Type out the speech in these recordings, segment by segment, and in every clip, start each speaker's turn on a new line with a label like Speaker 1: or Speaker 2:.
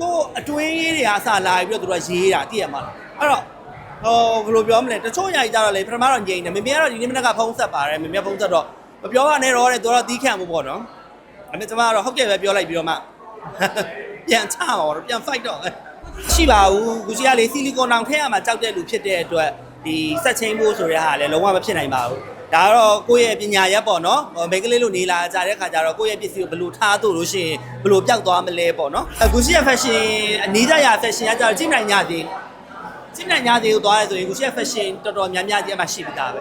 Speaker 1: ကိုယ်အတွင်းရေးတွေအစားလာပြီးတော့သူတို့ကရေးတာသိရမှာလားအဲ့တော့ဟိုဘယ်လိုပြောမလဲတချို့ညာကြီးကြတော့လေပထမတော့ငြိမ်တယ်မမေကတော့ဒီနေ့မနက်ကဖုန်းဆက်ပါတယ်မမေဖုန်းဆက်တော့မပြောပါနဲ့တော့တဲ့သူတော့တီးခံမှုပေါ့နော်အမေကျမကတော့ဟုတ်ကဲ့ပဲပြောလိုက်ပြီးတော့မှပြန်ချပါတော့ပြန် fight တော့ရှိပါဘူးကူစီကလေဆီလီကွန်တောင်ထည့်ရမှာကြောက်တဲ့လူဖြစ်တဲ့အတွက်ဒီဆက်ချင်းဖို့ဆိုတဲ့ဟာလည်းလုံးဝမဖြစ်နိုင်ပါဘူး ဒါကတော့ကိုယ့်ရဲ့ပညာရက်ပေါ့နော်ဟိုမိန်းကလေးလိုနေလာကြတဲ့ခါကျတော့ကိုယ့်ရဲ့ပစ္စည်းကိုဘယ်လိုထားသို့လို့ရှိရင်ဘယ်လိုပျောက်သွားမလဲပေါ့နော်အခုရှိရ fashion အနည်းကြရ fashion ကကျတော့ကြည့်နိုင်ကြသေးကြည့်နိုင်ကြသေးကိုသွားရဆိုရင်အခုရှိရ fashion တော်တော်များများကြီးအမှရှိပြီးသားပဲ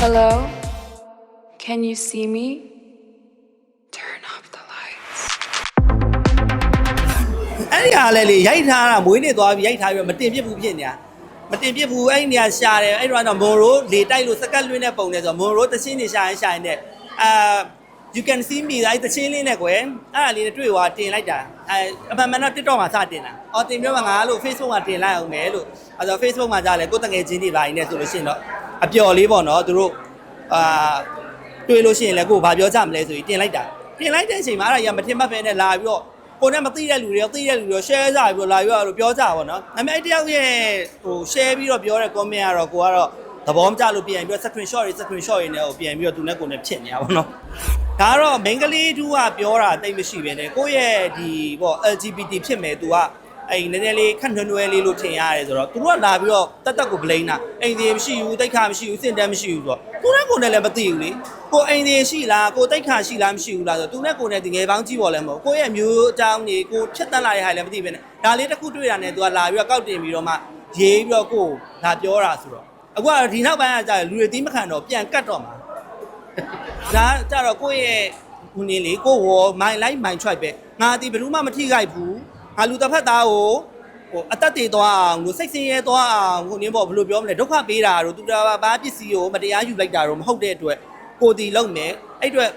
Speaker 2: Hello? Can you see me?
Speaker 1: ဒီဟာလည်းလေရိုက်ထားတာမွေးနေသွားပြီးရိုက်ထားပြီးတော့မတင်ပြစ်ဘူးဖြစ်နေတာမတင်ပြစ်ဘူးအဲ့ဒီနေရာရှာတယ်အဲ့တော့တော့မွန်ရိုးလေတိုက်လို့စကတ်လွင်းတဲ့ပုံနဲ့ဆိုတော့မွန်ရိုးတချင်းနေရှာရင်ရှာရင်တဲ့အာ you can see me အဲ့တချင်းလေးနဲ့ကွယ်အဲ့ဒါလေးနဲ့တွေ့သွားတင်လိုက်တာအဲအမှန်မှန်တော့ TikTok မှာစတင်တာအော်တင်ပြောမှာငါလို့ Facebook မှာတင်လိုက်အောင်မယ်လို့အဲ့တော့ Facebook မှာကြားလဲကိုယ်တငယ်ချင်းတွေပါနေဆိုလို့ရှိရင်တော့အပျော်လေးပေါ့နော်သူတို့အာတွေ့လို့ရှိရင်လည်းကိုယ်ဘာပြောကြမလဲဆိုပြီးတင်လိုက်တာတင်လိုက်တဲ့အချိန်မှာအဲ့ဒါရမထင်မှတ်ပဲနဲ့လာပြီးတော့ ကိုနဲ့မသိတဲ့လူတွေရောသိတဲ့လူတွေရော share ကြပြီးတော့လာပြီးတော့ပြောကြပါတော့။ဒါပေမဲ့အဲ့တယောက်ရဲ့ဟို share ပြီးတော့ပြောတဲ့ comment ကတော့ကိုကတော့သဘောမကျလို့ပြန်ပြီးတော့ screen shot တွေ screen shot တွေနဲ့ဟိုပြန်ပြီးတော့သူနဲ့ကိုနဲ့ဖြစ်နေတာပေါ့နော်။ဒါကတော့ main ကလေးတူကပြောတာတိတ်မရှိပဲနဲ့ကိုယ့်ရဲ့ဒီပေါ့ LGBT ဖြစ်မယ်သူက အဲ့နည်းနည်းလေးခန့်နှွယ်နှွယ်လေးလို့ထင်ရတယ်ဆိုတော့သူတို့ကလာပြီးတော့တက်တက်ကို blame တာအိမ်သေးမရှိဘူးတိတ်ခါမရှိဘူးစင်တန်းမရှိဘူးဆိုတော့ကိုနဲ့ကိုနဲ့လည်းမသိဘူးလေကိုအိမ်သေးရှိလားကိုတိတ်ခါရှိလားမရှိဘူးလားဆိုတော့သူနဲ့ကိုနဲ့ဒီငယ်ပေါင်းကြီးပေါ်လည်းမဟုတ်ကိုရဲ့မျိုးအကြောင်းကြီးကိုဖြတ်တက်လာတဲ့ဟာလည်းမသိပဲနဲ့ဒါလေးတစ်ခုတွေ့တာနဲ့သူကလာပြီးတော့ကောက်တင်ပြီးတော့မှရေးပြီးတော့ကိုလာပြောတာဆိုတော့အခုကဒီနောက်ပိုင်းကကြာလူတွေတီးမခံတော့ပြန်ကတ်တော့မှာဒါကြတော့ကိုယ့်ရဲ့ဟိုနေလေကိုဝမိုင်လိုက်မိုင် try ပဲငါဒီဘယ်သူမှမထိခိုက်ဘူး ငါလူတစ်ဖက်သားကိုဟိုအသက်တည်သွားအောင်လို့စိတ်ဆင်းရဲသွားအောင်ဟိုနင်းပေါ့ဘယ်လိုပြောမလဲဒုက္ခပေးတာတို့သူတာဘာပစ္စည်းကိုမတရားယူလိုက်တာတို့မဟုတ်တဲ့အတွက်ကိုတီလုံးမယ်အဲ့အတွက်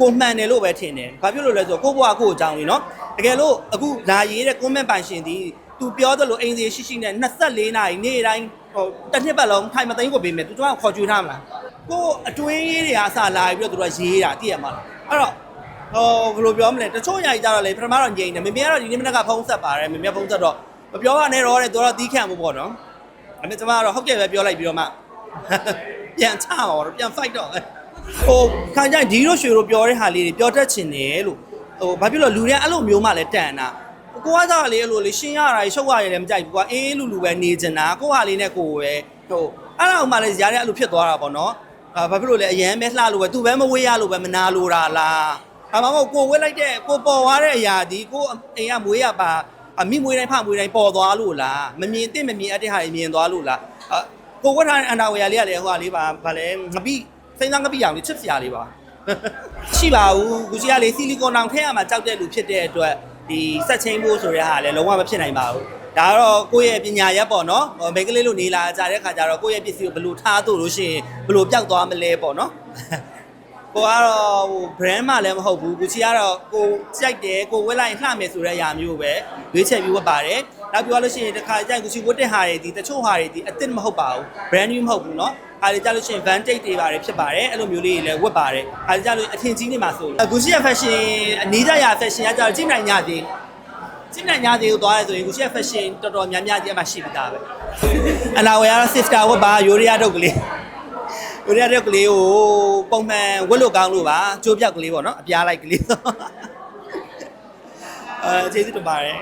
Speaker 1: ကိုမှန်တယ်လို့ပဲထင်တယ်ဘာဖြစ်လို့လဲဆိုတော့ကိုဘွားကိုအကြောင်းလေးနော်တကယ်လို့အခုလာရေးတဲ့ comment ပိုင်ရှင်ဒီသူပြောသလိုအိမ်စီရှိရှိနဲ့24နာရီနေ့တိုင်းဟိုတစ်နှစ်ပတ်လုံးထိုင်မသိန်းကိုပေးမယ်သူတို့ကခေါ်ကြွေးထားမလားကိုယ်အတွင်းရေးတွေအစားလာပြီးတော့သူတို့ကရေးတာသိရမှာလားအဲ့တော့ ဟိုဘယ်လိုပြောမလဲတချို့ညာကြီးကြတော့လေပထမတော့ငြိမ်တယ်မမေကတော့ဒီနေ့မနက်ကဖုန်းဆက်ပါတယ်မမေကဖုန်းဆက်တော့မပြောပါနဲ့တော့တဲ့သူကတော့တီးခံမှုပေါ့နော်အမေကျမကတော့ဟုတ်ကဲ့ပဲပြောလိုက်ပြီးတော့မှပြန်ချပါတော့ပြန် fight တော့ဟိုခါကျရင်ဒီလိုရွှေလိုပြောတဲ့ဟာလေးတွေပြောတတ်ချင်တယ်လို့ဟိုဘာဖြစ်လို့လူတွေကအဲ့လိုမျိုးမှလည်းတန်တာကိုကစားလေအဲ့လိုလေရှင်းရတာရှုပ်ရတယ်လည်းမကြိုက်ဘူးကွာအေးလူလူပဲနေချင်တာကိုဟာလေးနဲ့ကိုပဲဟိုအဲ့ဒါမှလည်းရားတဲ့အဲ့လိုဖြစ်သွားတာပေါ့နော်အာဘာဖြစ်လို့လဲအရန်ပဲလှလို့ပဲသူပဲမဝေးရလို့ပဲမနာလို့တာလား အမမဟုတ်ကိုဝေးလိုက်တဲ့ကိုပေါ်သွားတဲ့အရာဒီကိုအိမ်ကမွေးရပါအမိမွေးတိုင်းဖမွေးတိုင်းပေါ်သွားလို့လားမမြင်တဲ့မမြင်အပ်တဲ့ဟာတွေမြင်သွားလို့လားအကိုဝတ်ထားတဲ့အန်တာဝေယာလေးကလည်းဟိုဟာလေးပါဗာလဲငပိစိမ့်သားငပိအောင်လေးချစ်စရာလေးပါရှိပါဘူးကူစီကလေဆီလီကွန်တောင်ထည့်ရမှာကြောက်တဲ့လူဖြစ်တဲ့အတွက်ဒီဆက်ချင်းဖို့ဆိုတဲ့ဟာလည်းလုံးဝမဖြစ်နိုင်ပါဘူးဒါကတော့ကိုယ့်ရဲ့ပညာရက်ပေါ့နော်ဟိုမိန်းကလေးလိုနေလာကြတဲ့ခါကျတော့ကိုယ့်ရဲ့ပစ္စည်းကိုဘယ်လိုထားသို့လို့ရှိရင်ဘယ်လိုပျောက်သွားမလဲပေါ့နော် ကိုကတော့ဟို brand မှလည်းမဟုတ်ဘူးကိုချီကတော့ကိုကြိုက်တယ်ကိုဝက်လိုက်ရင်လှမယ်ဆိုတဲ့အရာမျိုးပဲရွေးချယ်ပြီးဝတ်ပါတယ်နောက်ပြောလို့ရှိရင်တစ်ခါကြိုက်ကိုချီဝတ်တဲ့ဟာတွေဒီတချို့ဟာတွေဒီအစ်စ်မဟုတ်ပါဘူး brand new မဟုတ်ဘူးเนาะအားကြလို့ရှိရင် vantage တွေပါတယ်ဖြစ်ပါတယ်အဲ့လိုမျိုးလေးတွေလည်းဝတ်ပါတယ်အားကြလို့အထင်ကြီးနေမှာဆိုလို့အခုရှိရ fashion အနည်းကြရ fashion ကကြတော့ကြည့်နိုင်ကြသေးကြည့်နိုင်ကြသေးကိုသွားရဲဆိုရင်အခုရှိရ fashion တော်တော်များများကြီးအမှရှိပြီးသားပဲအနာဝယ်ရတော့ sister ဝတ်ပါရိုးရရတော့ကလေး ကိုရီးယားတဲ့ကလေးကိုပုံမှန်ဝက်လို့ကောင်းလို့ပါကြိုးပြောက်ကလေးပေါ့နော်အပြားလိုက်ကလေးဆိုအဲကျေးဇူးတင်ပါတယ်